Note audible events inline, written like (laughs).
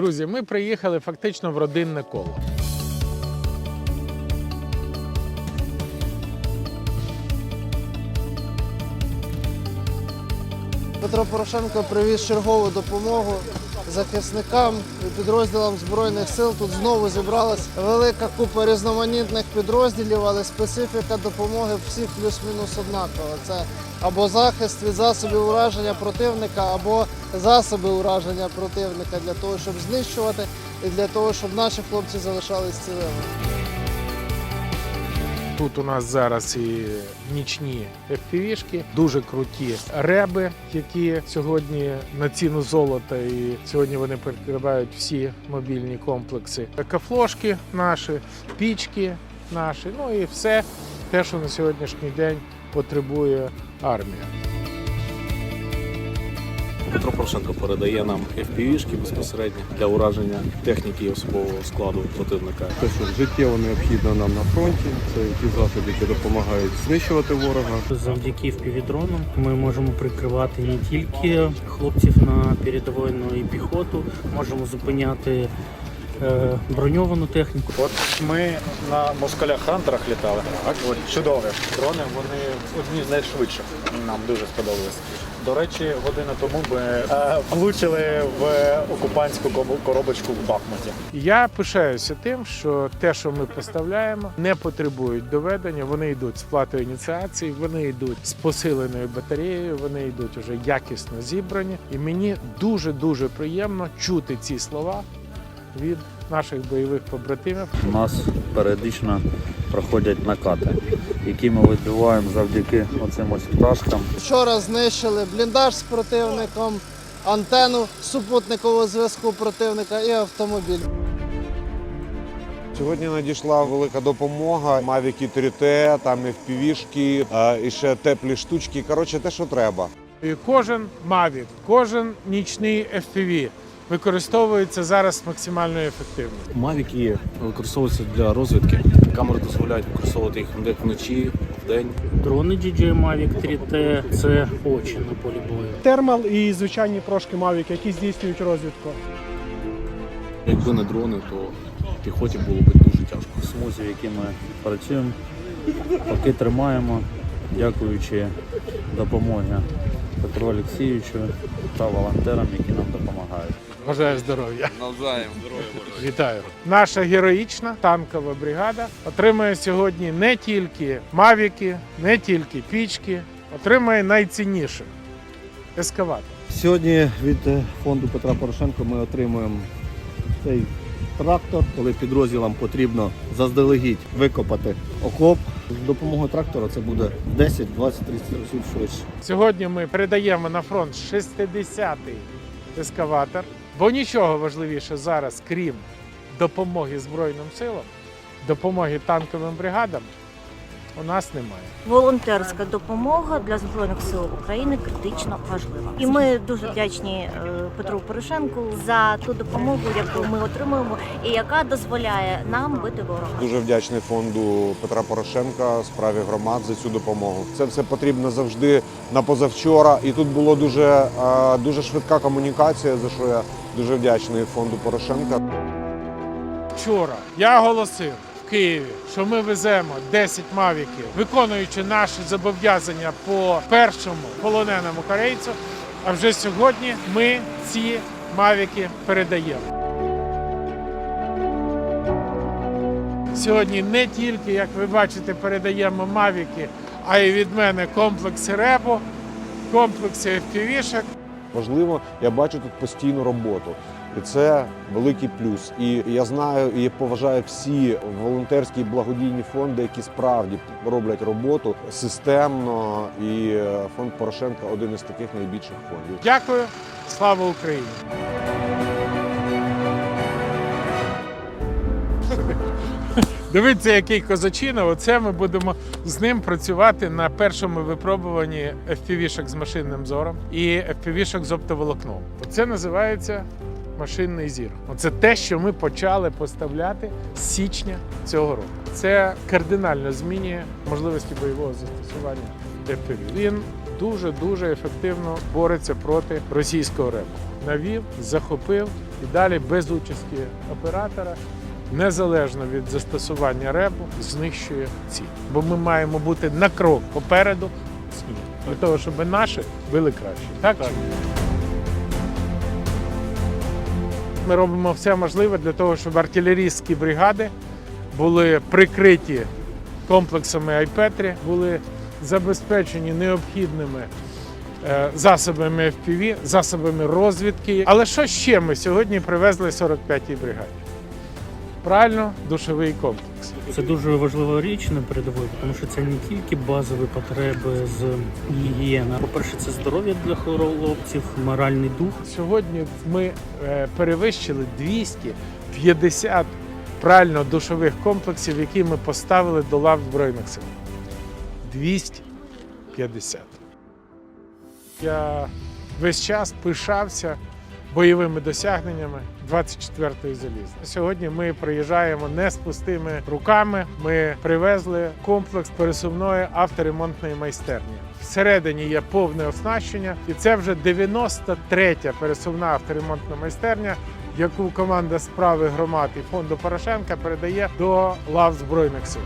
Друзі, ми приїхали фактично в родинне коло. Петро Порошенко привіз чергову допомогу захисникам і підрозділам Збройних сил. Тут знову зібралась велика купа різноманітних підрозділів, але специфіка допомоги всіх плюс-мінус однакова. Це або захист від засобів ураження противника, або засоби ураження противника для того, щоб знищувати і для того, щоб наші хлопці залишались цілими. Тут у нас зараз і нічні FPV-шки, дуже круті реби, які сьогодні на ціну золота, і сьогодні вони перекривають всі мобільні комплекси. Кафлошки наші, пічки наші, ну і все те, що на сьогоднішній день потребує армія. Петро Порошенко передає нам FPV-шки безпосередньо для ураження техніки і особового складу противника. Те, що життєво необхідно нам на фронті, це ті засоби, які допомагають знищувати ворога. Завдяки впівдронам ми можемо прикривати не тільки хлопців на передовій, але і піхоту. Можемо зупиняти е, броньовану техніку. От ми на москалях хантерах літали. Так, от чудові дрони, вони одні з найшвидших. Нам дуже сподобалось. До речі, годину тому ми е, влучили в окупантську коробочку в Бахмуті. Я пишаюся тим, що те, що ми поставляємо, не потребують доведення. Вони йдуть з платою ініціації, вони йдуть з посиленою батареєю, вони йдуть уже якісно зібрані. І мені дуже дуже приємно чути ці слова від наших бойових побратимів. У нас періодично проходять накати, які ми відбиваємо завдяки оцим ось пташкам. Вчора знищили бліндаж з противником, антенну супутникового зв'язку противника і автомобіль. Сьогодні надійшла велика допомога. Мавіки 3T, там FPV-шки, е, і ще теплі штучки. Коротше, те, що треба. І кожен Mavic, кожен нічний FPV використовується зараз з максимальною ефективністю. Мавіки використовуються для розвідки. Камери дозволяють використовувати їх вночі, вдень. Дрони DJI Mavic 3T – це очі на полі бою. термал і звичайні прошки Mavic, які здійснюють розвідку. Якби не дрони, то піхоті було б дуже тяжко. В смузі, в якій ми працюємо, поки тримаємо, дякуючи допомогі Петру Олексійовичу та волонтерам, які нам допомагають. Бажаю здоров'я. Навзаєм. Вітаю. Наша героїчна танкова бригада отримує сьогодні не тільки мавіки, не тільки пічки, отримує найцінніше ескаватор. Сьогодні від е, фонду Петра Порошенка ми отримуємо цей трактор, коли підрозділам потрібно заздалегідь викопати окоп. З допомогою трактора це буде 10, 20, 30 разів швидше. Сьогодні ми передаємо на фронт 60-й ескаватор, бо нічого важливіше зараз, крім допомоги Збройним силам, допомоги танковим бригадам, у нас немає. Волонтерська допомога для збройних сил України критично важлива, і ми дуже вдячні е, Петру Порошенку за ту допомогу, яку ми отримуємо, і яка дозволяє нам бити ворога. Дуже вдячний фонду Петра Порошенка, справі громад за цю допомогу. Це все потрібно завжди на позавчора. І тут була дуже, е, дуже швидка комунікація, за що я дуже вдячний фонду Порошенка. Вчора я оголосив в Києві, що ми веземо 10 мавіків, виконуючи наші зобов'язання по першому полоненому корейцю. А вже сьогодні ми ці мавіки передаємо. Сьогодні не тільки, як ви бачите, передаємо мавіки, а й від мене комплекси ребо, комплекси FPV-шок. Важливо, я бачу тут постійну роботу. І це великий плюс. І я знаю і поважаю всі волонтерські і благодійні фонди, які справді роблять роботу системно. І фонд Порошенка один із таких найбільших фондів. Дякую, слава Україні! (laughs) Дивіться, який козачина. Оце ми будемо з ним працювати на першому випробуванні FPV-шок з машинним зором і FPV-шок з оптоволокном. Оце називається машинний зір. Оце те, що ми почали поставляти з січня цього року. Це кардинально змінює можливості бойового застосування FPV. Він дуже дуже ефективно бореться проти російського репу. Навів, захопив і далі без участі оператора, незалежно від застосування ребу, знищує ціль. Бо ми маємо бути на крок попереду снігу, для того, щоб наші били краще. Так? чи? Ми робимо все можливе для того, щоб артилерійські бригади були прикриті комплексами Айпетрі, були забезпечені необхідними е, засобами FPV, засобами розвідки. Але що ще ми сьогодні привезли 45-й бригаді? Правильно, душовий комплекс. Це дуже важлива річ на передовій, тому що це не тільки базові потреби з гігієни. По-перше, це здоров'я для хлопців, моральний дух. Сьогодні ми е, перевищили 250 правильно душових комплексів, які ми поставили до лав Збройних сил. 250. Я весь час пишався бойовими досягненнями 24-ї залізної. Сьогодні ми приїжджаємо не з пустими руками. Ми привезли комплекс пересувної авторемонтної майстерні. Всередині є повне оснащення, і це вже 93-я пересувна авторемонтна майстерня, яку команда справи громад і фонду Порошенка передає до лав Збройних сил.